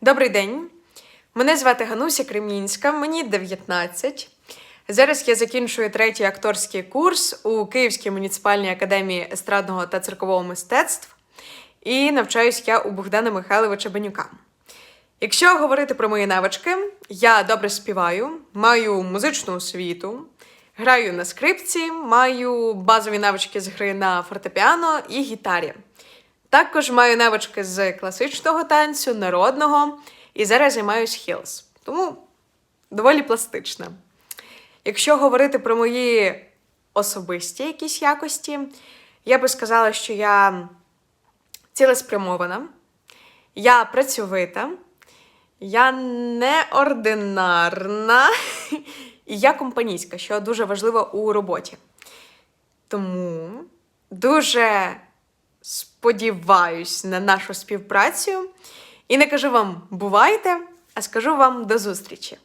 Добрий день. Мене звати Гануся Кремінська, мені 19. Зараз я закінчую третій акторський курс у Київській муніципальній академії естрадного та циркового мистецтв і навчаюсь я у Богдана Михайловича Бенюка. Якщо говорити про мої навички, я добре співаю, маю музичну освіту, граю на скрипці, маю базові навички з гри на фортепіано і гітарі. Також маю навички з класичного танцю, народного, і зараз займаюсь хілс. Тому доволі пластична. Якщо говорити про мої особисті якісь якості, я би сказала, що я цілеспрямована, я працьовита, я неординарна і я компанійська, що дуже важливо у роботі. Тому дуже сподіваюсь на нашу співпрацю і не кажу вам бувайте, а скажу вам до зустрічі.